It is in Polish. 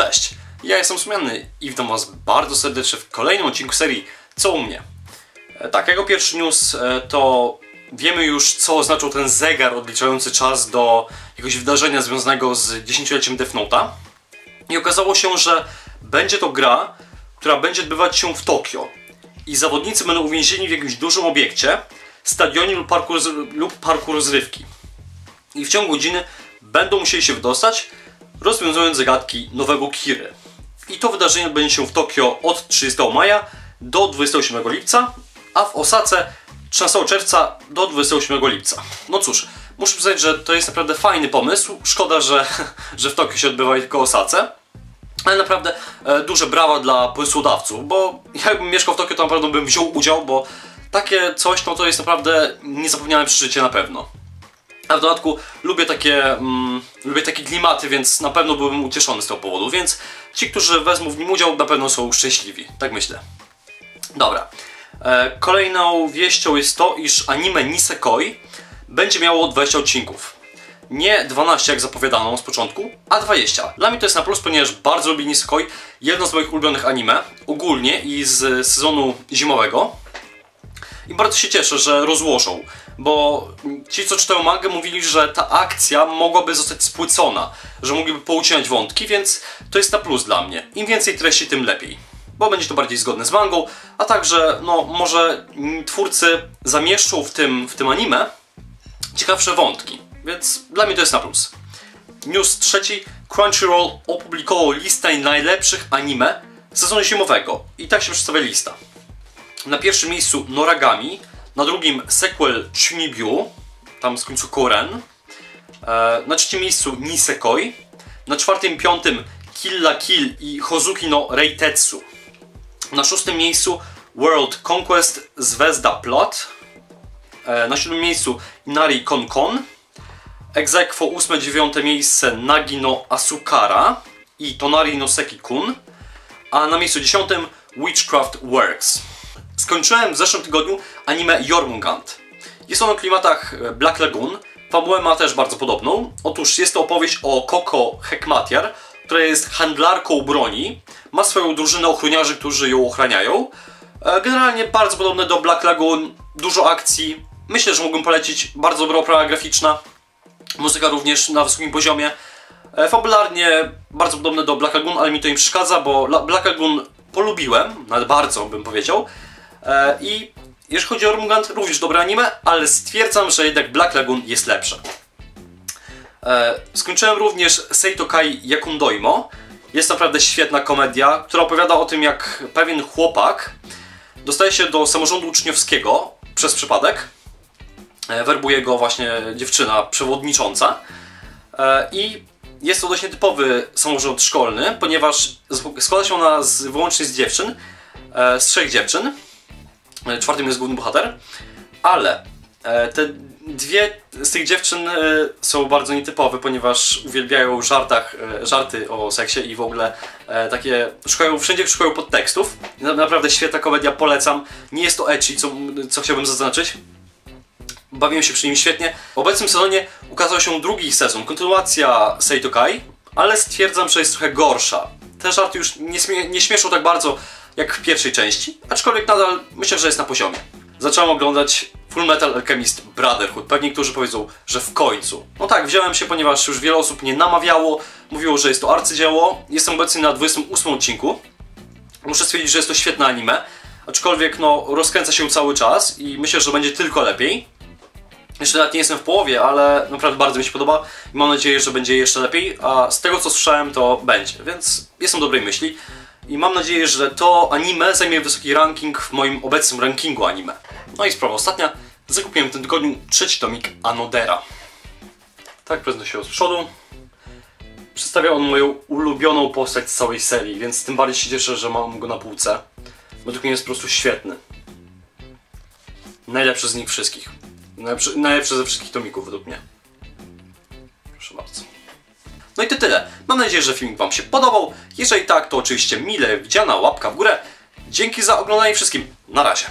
Cześć, ja jestem Sumiany i witam Was bardzo serdecznie w kolejnym odcinku serii Co u mnie? E, Tak, jako pierwszy news e, to wiemy już co oznaczał ten zegar odliczający czas do jakiegoś wydarzenia związanego z dziesięcioleciem Death Note'a. I okazało się, że będzie to gra, która będzie odbywać się w Tokio. I zawodnicy będą uwięzieni w jakimś dużym obiekcie, stadionie lub parku, lub parku rozrywki. I w ciągu godziny będą musieli się wydostać, rozwiązując zagadki nowego Kiry. I to wydarzenie odbędzie się w Tokio od 30 maja do 27 lipca, a w Osace 13 czerwca do 28 lipca. No cóż, muszę przyznać, że to jest naprawdę fajny pomysł. Szkoda, że, że w Tokio się odbywa tylko Osace. Ale naprawdę e, duże brawa dla pomysłodawców, bo jakbym mieszkał w Tokio, to naprawdę bym wziął udział, bo takie coś, no to jest naprawdę niezapomniane przeżycie na pewno. A w dodatku lubię takie, mm, lubię takie klimaty, więc na pewno byłbym ucieszony z tego powodu. Więc ci, którzy wezmą w nim udział, na pewno są szczęśliwi. Tak myślę. Dobra. E, kolejną wieścią jest to, iż anime Nisekoi będzie miało 20 odcinków. Nie 12 jak zapowiadano z początku, a 20. Dla mnie to jest na plus, ponieważ bardzo lubię Nisekoi. Jedno z moich ulubionych anime, ogólnie i z sezonu zimowego. I bardzo się cieszę, że rozłożą, bo ci, co czytają mangę, mówili, że ta akcja mogłaby zostać spłycona, że mogliby poucinać wątki, więc to jest na plus dla mnie. Im więcej treści, tym lepiej, bo będzie to bardziej zgodne z mangą, a także, no, może twórcy zamieszczą w tym, w tym anime ciekawsze wątki, więc dla mnie to jest na plus. News trzeci. Crunchyroll opublikował listę najlepszych anime sezonu zimowego. I tak się przedstawia lista. Na pierwszym miejscu Noragami, na drugim sequel Chunibyu, tam z końcu Koren, e, na trzecim miejscu Nisekoi, na czwartym piątym Kill la Kill i Hozuki no Reitetsu, na szóstym miejscu World Conquest Zvezda Plot, e, na siódmym miejscu Inari Kon Kon, Exequo ósme, dziewiąte miejsce Nagi no Asukara i Tonari no Seki-kun, a na miejscu dziesiątym Witchcraft Works. Skończyłem w zeszłym tygodniu anime Jormungand. Jest ono w klimatach e, Black Lagoon. Fabułę ma też bardzo podobną. Otóż jest to opowieść o Koko Hekmatiar, która jest handlarką broni. Ma swoją drużynę ochroniarzy, którzy ją ochraniają. E, Generalnie bardzo podobne do Black Lagoon. Dużo akcji. Myślę, że mógłbym polecić. Bardzo dobra oprawa graficzna. Muzyka również na wysokim poziomie. E, Fabularnie bardzo podobne do Black Lagoon, ale mi to nie przeszkadza, bo La- Black Lagoon polubiłem, nawet bardzo bym powiedział. E, I jeżeli chodzi o Rumgant, również dobre anime, ale stwierdzam, że jednak Black Lagoon jest lepsze. E, Skończyłem również Seito Kai Yakundoimo. Jest naprawdę świetna komedia, która opowiada o tym, jak pewien chłopak dostaje się do samorządu uczniowskiego przez przypadek. E, Werbuje go właśnie dziewczyna przewodnicząca. I jest to dość nietypowy samorząd szkolny, ponieważ składa się ona z, wyłącznie z dziewczyn, z trzech dziewczyn. E, Czwartym jest główny bohater, ale e, te dwie z tych dziewczyn e, są bardzo nietypowe, ponieważ uwielbiają żartach, żarty o seksie i w ogóle takie szukają, wszędzie szukają podtekstów. Na- Naprawdę świetna komedia, polecam. Nie jest to ecchi, co, co chciałbym zaznaczyć. Bawiłem się przy nim świetnie. W obecnym sezonie ukazał się drugi sezon, kontynuacja Seito Kai, ale stwierdzam, że jest trochę gorsza. Te żarty już nie, śmie nie śmieszą tak bardzo jak w pierwszej części, aczkolwiek nadal myślę, że jest na poziomie. Zacząłem oglądać Full Metal Alchemist Brotherhood. Pewnie niektórzy powiedzą, że w końcu. No tak, wziąłem się, ponieważ już wiele osób mnie namawiało, mówiło, że jest to arcydzieło. Jestem obecnie na 28 odcinku. Muszę stwierdzić, że jest to świetne anime, aczkolwiek no rozkręca się cały czas i myślę, że będzie tylko lepiej. Jeszcze nawet nie jestem w połowie, ale naprawdę bardzo mi się podoba i mam nadzieję, że będzie jeszcze lepiej, a z tego co słyszałem to będzie, więc jestem dobrej myśli i mam nadzieję, że to anime zajmie wysoki ranking w moim obecnym rankingu anime. No i sprawa ostatnia, zakupiłem w tym tygodniu trzeci tomik Anodera. Tak prezentuje się od przodu. Przedstawia on moją ulubioną postać z całej serii, więc tym bardziej się cieszę, że mam go na półce. Według mnie jest po prostu świetny. Najlepszy z nich wszystkich. Najlepszy, najlepszy ze wszystkich tomików według mnie. Proszę bardzo. No i to tyle. Mam nadzieję, że filmik Wam się podobał. Jeżeli tak, to oczywiście mile widziana łapka w górę. Dzięki za oglądanie wszystkim. Na razie.